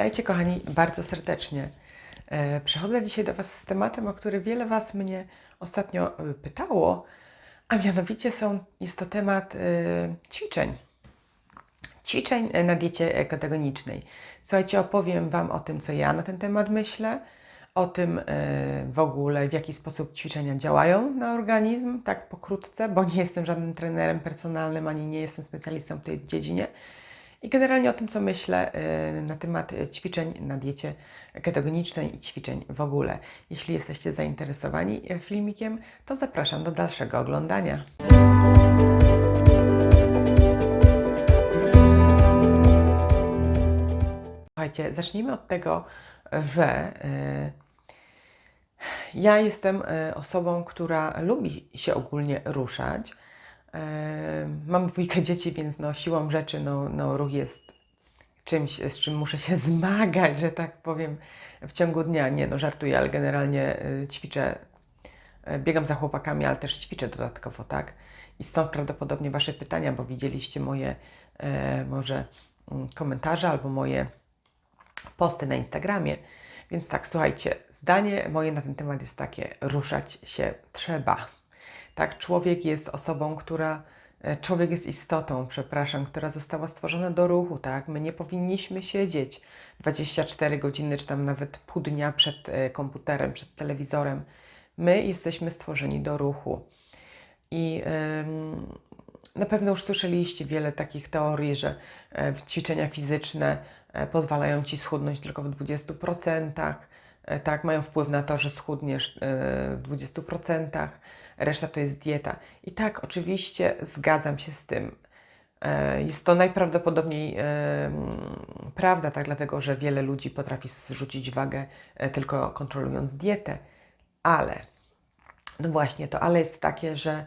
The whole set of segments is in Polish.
Witajcie kochani bardzo serdecznie. E, Przychodzę dzisiaj do Was z tematem, o który wiele Was mnie ostatnio e, pytało, a mianowicie są, jest to temat e, ćwiczeń. Ćwiczeń na diecie ketogenicznej. Słuchajcie, opowiem Wam o tym, co ja na ten temat myślę, o tym w ogóle, w jaki sposób ćwiczenia działają na organizm, tak pokrótce, bo nie jestem żadnym trenerem personalnym, ani nie jestem specjalistą w tej dziedzinie. I generalnie o tym, co myślę y, na temat ćwiczeń na diecie ketogenicznej i ćwiczeń w ogóle. Jeśli jesteście zainteresowani filmikiem, to zapraszam do dalszego oglądania. Słuchajcie, zacznijmy od tego, że y, ja jestem y, osobą, która lubi się ogólnie ruszać. Mam dwójkę dzieci, więc no, siłą rzeczy no, no, ruch jest czymś, z czym muszę się zmagać, że tak powiem, w ciągu dnia. Nie, no żartuję, ale generalnie y, ćwiczę, y, biegam za chłopakami, ale też ćwiczę dodatkowo, tak? I stąd prawdopodobnie Wasze pytania, bo widzieliście moje e, może mm, komentarze albo moje posty na Instagramie. Więc tak, słuchajcie, zdanie moje na ten temat jest takie: ruszać się trzeba. Tak, człowiek jest osobą, która, e, człowiek jest istotą, przepraszam, która została stworzona do ruchu, tak? My nie powinniśmy siedzieć 24 godziny, czy tam nawet pół dnia przed e, komputerem, przed telewizorem. My jesteśmy stworzeni do ruchu. I na pewno już słyszeliście wiele takich teorii, że e, ćwiczenia fizyczne pozwalają Ci schudnąć tylko w 20%, e, tak, mają wpływ na to, że schudniesz w 20%, reszta to jest dieta. I tak, oczywiście zgadzam się z tym. E, Jest to najprawdopodobniej e, prawda, tak, dlatego że wiele ludzi potrafi zrzucić wagę e, tylko kontrolując dietę, ale no właśnie, to ale jest takie, że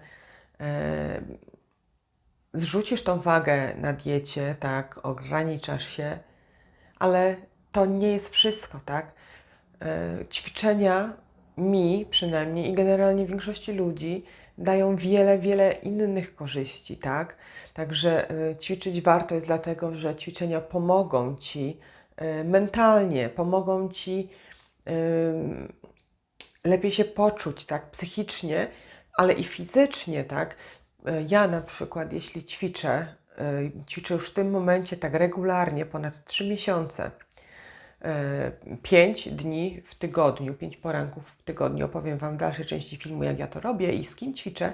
zrzucisz tą wagę na diecie, tak, ograniczasz się, ale to nie jest wszystko, tak? Ćwiczenia mi przynajmniej i generalnie większości ludzi dają wiele, wiele innych korzyści, tak? Także e, ćwiczyć warto jest dlatego, że ćwiczenia pomogą Ci e, mentalnie, pomogą Ci lepiej się poczuć, tak, psychicznie, ale i fizycznie, tak. E, Ja na przykład, jeśli ćwiczę, ćwiczę już w tym momencie tak regularnie, ponad 3 miesiące, 5 dni w tygodniu, 5 poranków w tygodniu. Opowiem Wam w dalszej części filmu, jak ja to robię i z kim ćwiczę,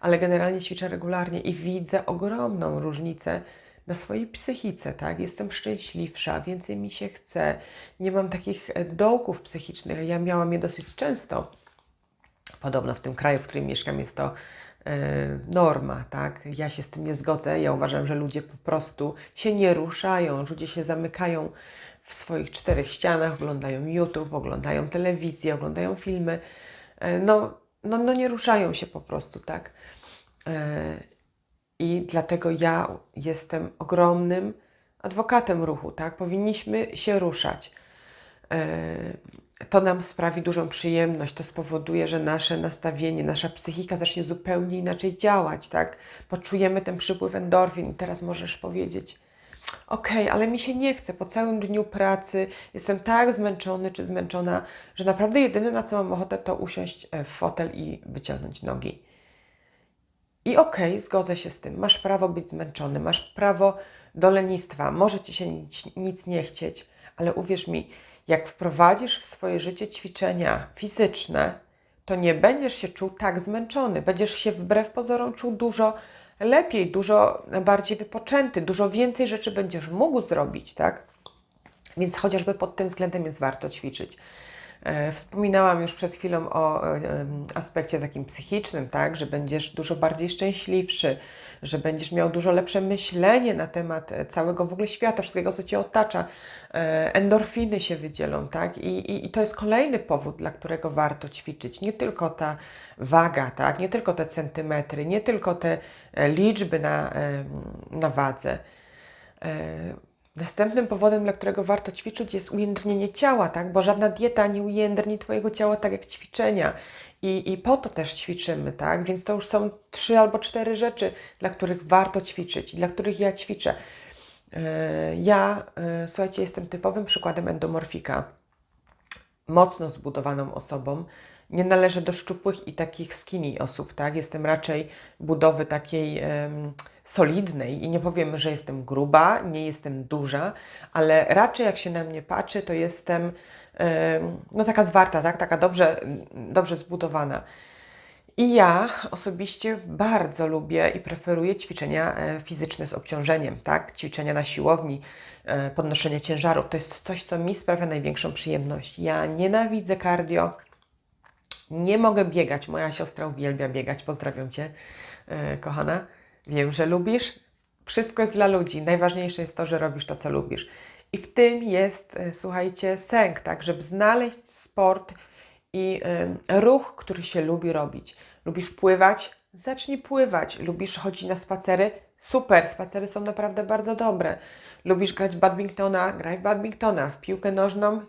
ale generalnie ćwiczę regularnie i widzę ogromną różnicę na swojej psychice, tak? Jestem szczęśliwsza, więcej mi się chce, nie mam takich e, dołków psychicznych. Ja miałam je dosyć często. Podobno w tym kraju, w którym mieszkam, jest to e, norma, tak? Ja się z tym nie zgodzę. Ja uważam, że ludzie po prostu się nie ruszają, ludzie się zamykają w swoich czterech ścianach, oglądają YouTube, oglądają telewizję, oglądają filmy. E, No, no, no nie ruszają się po prostu, tak? E, I dlatego ja jestem ogromnym adwokatem ruchu, tak? Powinniśmy się ruszać. E, To nam sprawi dużą przyjemność, to spowoduje, że nasze nastawienie, nasza psychika zacznie zupełnie inaczej działać, tak? Poczujemy ten przypływ endorfin teraz możesz powiedzieć, okej, ale mi się nie chce, po całym dniu pracy jestem tak zmęczony czy zmęczona, że naprawdę jedyne na co mam ochotę to usiąść e, w fotel i wyciągnąć nogi. I okej, zgodzę się z tym. Masz prawo być zmęczony, masz prawo do lenistwa, może ci się nic, nic nie chcieć, ale uwierz mi, jak wprowadzisz w swoje życie ćwiczenia fizyczne, to nie będziesz się czuł tak zmęczony. Będziesz się wbrew pozorom czuł dużo lepiej, dużo bardziej wypoczęty, dużo więcej rzeczy będziesz mógł zrobić, tak? Więc chociażby pod tym względem jest warto ćwiczyć. E, Wspominałam już przed chwilą o e, em, aspekcie takim psychicznym, tak, że będziesz dużo bardziej szczęśliwszy, że będziesz miał dużo lepsze myślenie na temat e, całego w ogóle świata, wszystkiego, co Cię otacza. E, Endorfiny się wydzielą, tak, I, i, i to jest kolejny powód, dla którego warto ćwiczyć. Nie tylko ta waga, tak, nie tylko te centymetry, nie tylko te e, liczby na, na wadze. Następnym powodem, dla którego warto ćwiczyć, jest ujędrnienie ciała, tak? Bo żadna dieta nie ujędrni Twojego ciała tak jak ćwiczenia. I, I po to też ćwiczymy, tak? Więc to już są trzy albo cztery rzeczy, dla których warto ćwiczyć dla których ja ćwiczę. E, Ja, e, słuchajcie, jestem typowym przykładem endomorfika. Mocno zbudowaną osobą. Nie należę do szczupłych i takich skinny osób, tak? Jestem raczej budowy takiej solidnej i nie powiem, że jestem gruba, nie jestem duża, ale raczej jak się na mnie patrzy, to jestem em, no taka zwarta, tak? Taka dobrze, dobrze zbudowana. I ja osobiście bardzo lubię i preferuję ćwiczenia e, fizyczne z obciążeniem, tak? Ćwiczenia na siłowni, e, podnoszenie ciężarów. To jest coś, co mi sprawia największą przyjemność. Ja nienawidzę cardio, nie mogę biegać. Moja siostra uwielbia biegać. Pozdrawiam Cię, e, kochana. Wiem, że lubisz. Wszystko jest dla ludzi. Najważniejsze jest to, że robisz to, co lubisz. I w tym jest, e, słuchajcie, sęk, tak? Żeby znaleźć sport i e, ruch, który się lubi robić. Lubisz pływać? Zacznij pływać. Lubisz chodzić na spacery? Super, spacery są naprawdę bardzo dobre. Lubisz grać badmintona? Graj w badmintona, w piłkę nożną.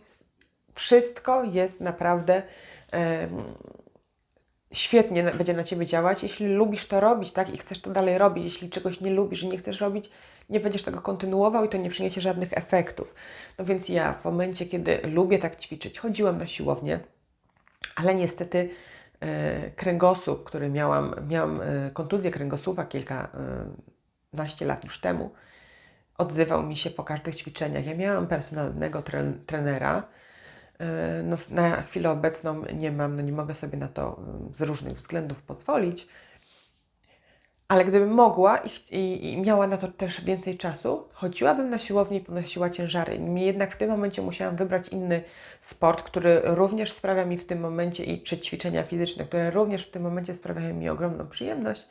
Wszystko jest naprawdę em, świetnie będzie na Ciebie działać, jeśli lubisz to robić, tak, i chcesz to dalej robić. Jeśli czegoś nie lubisz i nie chcesz robić, nie będziesz tego kontynuował i to nie przyniesie żadnych efektów. No więc ja w momencie, kiedy lubię tak ćwiczyć, chodziłam na siłownię, ale niestety e, kręgosłup, który miałam, miałam e, kontuzję kręgosłupa kilkanaście lat już temu, odzywał mi się po każdych ćwiczeniach. Ja miałam personalnego tre- trenera, e, no, w- na chwilę obecną nie mam, no nie mogę sobie na to e, z różnych względów pozwolić, ale gdybym mogła i, i, i miała na to też więcej czasu, chodziłabym na siłownię i podnosiła ciężary. Niemniej jednak w tym momencie musiałam wybrać inny sport, który również sprawia mi w tym momencie, i czy ćwiczenia fizyczne, które również w tym momencie sprawiają mi ogromną przyjemność.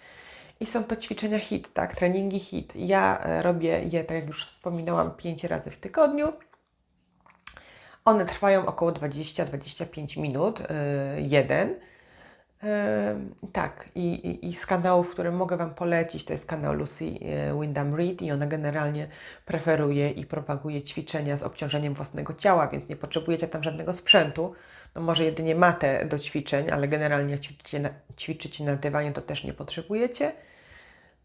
I są to ćwiczenia HIT, tak, treningi HIT. Ja e, robię je, tak jak już wspominałam, 5 razy w tygodniu. One trwają około 20-25 minut, yy, jeden. Yy, tak, i, i, i z kanałów, które mogę Wam polecić, to jest kanał Lucy yy, Wyndham Reed i ona generalnie preferuje i propaguje ćwiczenia z obciążeniem własnego ciała, więc nie potrzebujecie tam żadnego sprzętu. No może jedynie matę do ćwiczeń, ale generalnie ćwiczycie na, ćwiczycie na dywanie, to też nie potrzebujecie.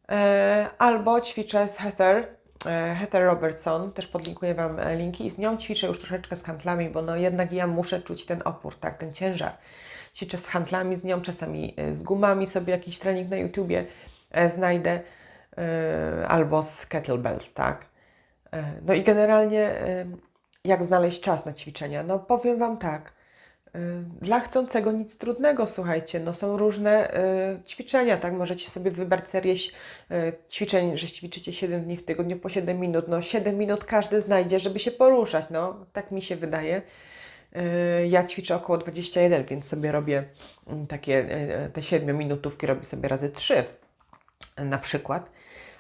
E, albo ćwiczę z Heather, Heather Robertson, też podlinkuję Wam e, linki i z nią ćwiczę już troszeczkę z handlami, bo no jednak ja muszę czuć ten opór, tak, ten ciężar. Ćwiczę z handlami z nią, czasami e, z gumami sobie jakiś trening na YouTubie e, znajdę, e, albo z kettlebells, tak. E, No i generalnie e, jak znaleźć czas na ćwiczenia? No powiem Wam tak, dla chcącego nic trudnego, słuchajcie, no są różne y, ćwiczenia, tak? Możecie sobie wybrać serię y, ćwiczeń, że ćwiczycie 7 dni w tygodniu po 7 minut. No 7 minut każdy znajdzie, żeby się poruszać, no tak mi się wydaje. Y, Ja ćwiczę około 21, więc sobie robię mm, takie y, te 7 minutówki, robię sobie razy 3 na przykład.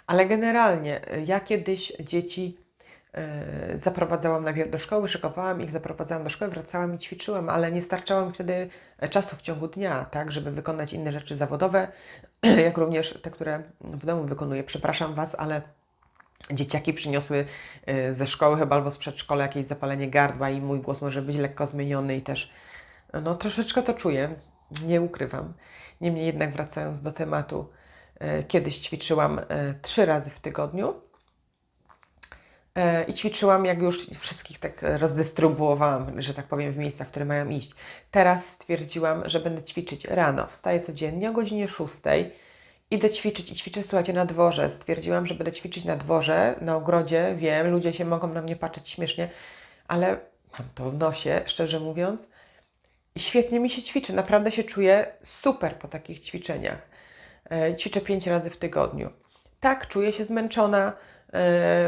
Ale generalnie y, ja kiedyś dzieci y, zaprowadzałam najpierw do szkoły, szykowałam ich, zaprowadzałam do szkoły, wracałam i ćwiczyłam, ale nie starczało mi wtedy e, czasu w ciągu dnia, tak, żeby wykonać inne rzeczy zawodowe, jak również te, które w domu wykonuję. Przepraszam Was, ale dzieciaki przyniosły y, ze szkoły chyba albo z przedszkola jakieś zapalenie gardła i mój głos może być lekko zmieniony i też no troszeczkę to czuję, nie ukrywam. Niemniej jednak wracając do tematu, e, kiedyś ćwiczyłam e, trzy razy w tygodniu E, i ćwiczyłam, jak już wszystkich tak rozdystrybuowałam, że tak powiem, w miejscach, w które mają iść. Teraz stwierdziłam, że będę ćwiczyć rano. Wstaję codziennie o godzinie 6. Idę ćwiczyć i ćwiczę, słuchajcie, na dworze. Stwierdziłam, że będę ćwiczyć na dworze, na ogrodzie. Wiem, ludzie się mogą na mnie patrzeć śmiesznie, ale mam to w nosie, szczerze mówiąc. I świetnie mi się ćwiczy, naprawdę się czuję super po takich ćwiczeniach. E, Ćwiczę pięć razy w tygodniu. Tak, czuję się zmęczona e,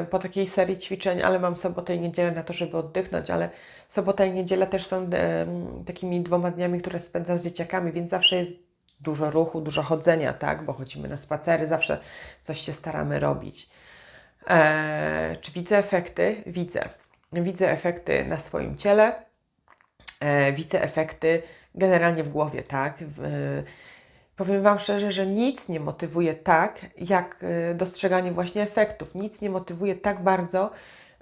po takiej serii ćwiczeń, ale mam sobotę i niedzielę na to, żeby oddychnąć, ale sobota i niedziela też są e, takimi dwoma dniami, które spędzam z dzieciakami, więc zawsze jest dużo ruchu, dużo chodzenia, tak, bo chodzimy na spacery, zawsze coś się staramy robić. E, czy widzę efekty? Widzę. Widzę efekty na swoim ciele, e, widzę efekty generalnie w głowie, tak? Powiem Wam szczerze, że nic nie motywuje tak, jak e, dostrzeganie właśnie efektów. Nic nie motywuje tak bardzo,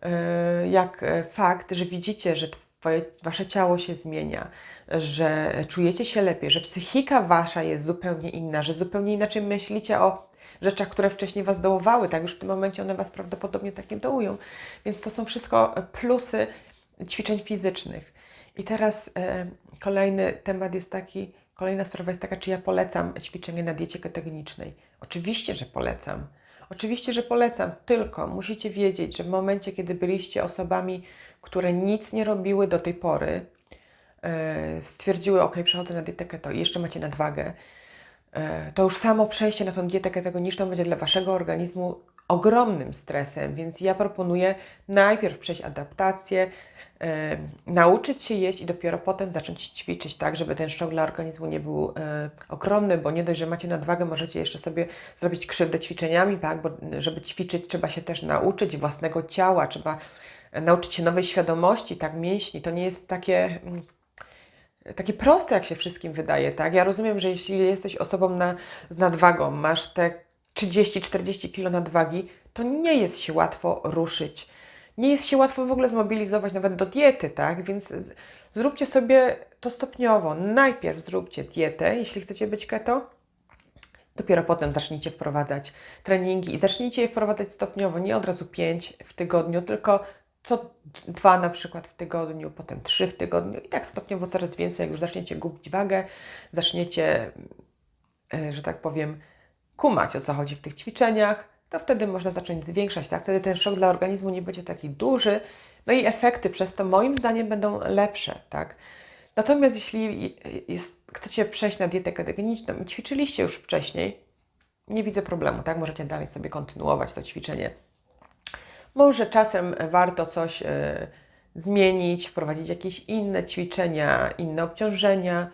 e, jak e, fakt, że widzicie, że twoje, Wasze ciało się zmienia, że czujecie się lepiej, że psychika Wasza jest zupełnie inna, że zupełnie inaczej myślicie o rzeczach, które wcześniej Was dołowały, tak? Już w tym momencie one Was prawdopodobnie tak nie dołują. Więc to są wszystko plusy ćwiczeń fizycznych. I teraz e, kolejny temat jest taki, kolejna sprawa jest taka, czy ja polecam ćwiczenie na diecie ketogenicznej. Oczywiście, że polecam. Oczywiście, że polecam, tylko musicie wiedzieć, że w momencie, kiedy byliście osobami, które nic nie robiły do tej pory, e, stwierdziły, ok, przechodzę na dietę keto i jeszcze macie nadwagę, e, to już samo przejście na tą dietę ketogeniczną będzie dla Waszego organizmu ogromnym stresem, więc ja proponuję najpierw przejść adaptację, e, nauczyć się jeść i dopiero potem zacząć ćwiczyć tak, żeby ten szok dla organizmu nie był e, ogromny, bo nie dość, że macie nadwagę, możecie jeszcze sobie zrobić krzywdę ćwiczeniami, tak, bo żeby ćwiczyć trzeba się też nauczyć własnego ciała, trzeba nauczyć się nowej świadomości, tak, mięśni, to nie jest takie... Mm, takie proste, jak się wszystkim wydaje, tak? Ja rozumiem, że jeśli jesteś osobą na, z nadwagą, masz te 30-40 kg nadwagi, to nie jest się łatwo ruszyć. Nie jest się łatwo w ogóle zmobilizować nawet do diety, tak? Więc zróbcie sobie to stopniowo. Najpierw zróbcie dietę, jeśli chcecie być keto, dopiero potem zacznijcie wprowadzać treningi i zacznijcie je wprowadzać stopniowo, nie od razu 5 w tygodniu, tylko co dwa na przykład w tygodniu, potem trzy w tygodniu i tak stopniowo coraz więcej, jak już zaczniecie gubić wagę, zaczniecie, e, że tak powiem, kumać o co chodzi w tych ćwiczeniach, to wtedy można zacząć zwiększać, tak? Wtedy ten szok dla organizmu nie będzie taki duży, no i efekty przez to moim zdaniem będą lepsze, tak? Natomiast jeśli jest, chcecie przejść na dietę ketogeniczną i ćwiczyliście już wcześniej, nie widzę problemu, tak? Możecie dalej sobie kontynuować to ćwiczenie. Może czasem warto coś y, zmienić, wprowadzić jakieś inne ćwiczenia, inne obciążenia,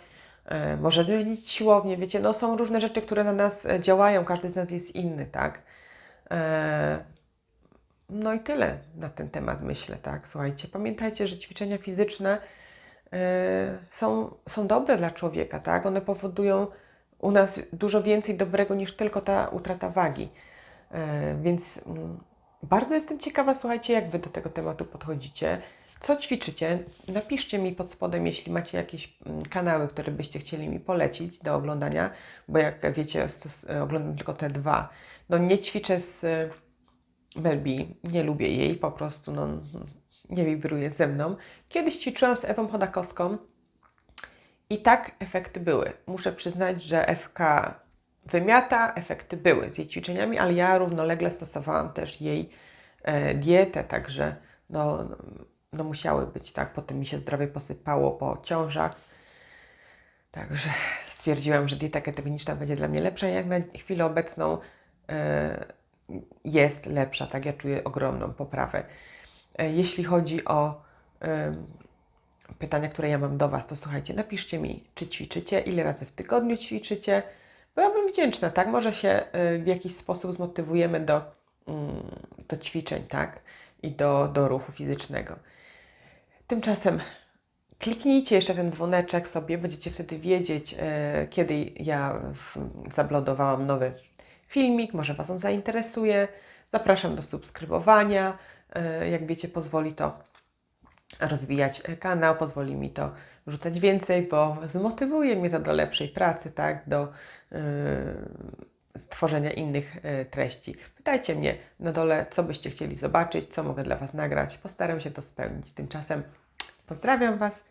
może zmienić siłownię, wiecie, no są różne rzeczy, które na nas e, działają, każdy z nas jest inny, tak? Y, no i tyle na ten temat myślę, tak? Słuchajcie, pamiętajcie, że ćwiczenia fizyczne są, są dobre dla człowieka, tak? One powodują u nas dużo więcej dobrego niż tylko ta utrata wagi. Więc mm, bardzo jestem ciekawa, słuchajcie, jak Wy do tego tematu podchodzicie. Co ćwiczycie? Napiszcie mi pod spodem, jeśli macie jakieś mm, kanały, które byście chcieli mi polecić do oglądania, bo jak wiecie, oglądam tylko te dwa. No nie ćwiczę z y, Melbi, nie lubię jej, po prostu no, nie wibruje ze mną. Kiedyś ćwiczyłam z Ewą Chodakowską i tak efekty były. Muszę przyznać, że FK wymiata, efekty były z jej ćwiczeniami, ale ja równolegle stosowałam też jej e, dietę, także no, no musiały być, tak, potem mi się zdrowie posypało po ciążach, także stwierdziłam, że dieta ketogeniczna będzie dla mnie lepsza, jak na chwilę obecną e, jest lepsza, tak, ja czuję ogromną poprawę. E, jeśli chodzi o pytania, które ja mam do Was, to słuchajcie, napiszcie mi, czy ćwiczycie, ile razy w tygodniu ćwiczycie, byłabym wdzięczna, tak? Może się y, w jakiś sposób zmotywujemy do, mm, do ćwiczeń, tak? I do, do ruchu fizycznego. Tymczasem kliknijcie jeszcze ten dzwoneczek sobie, będziecie wtedy wiedzieć, y, kiedy ja zablodowałam nowy filmik, może Was on zainteresuje. Zapraszam do subskrybowania. Y, jak wiecie, pozwoli to rozwijać kanał, pozwoli mi to rzucać więcej, bo zmotywuje mnie to do lepszej pracy, tak, do yy, stworzenia innych yy, treści. Pytajcie mnie na dole, co byście chcieli zobaczyć, co mogę dla Was nagrać. Postaram się to spełnić. Tymczasem pozdrawiam Was.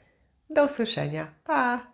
Do usłyszenia. Pa!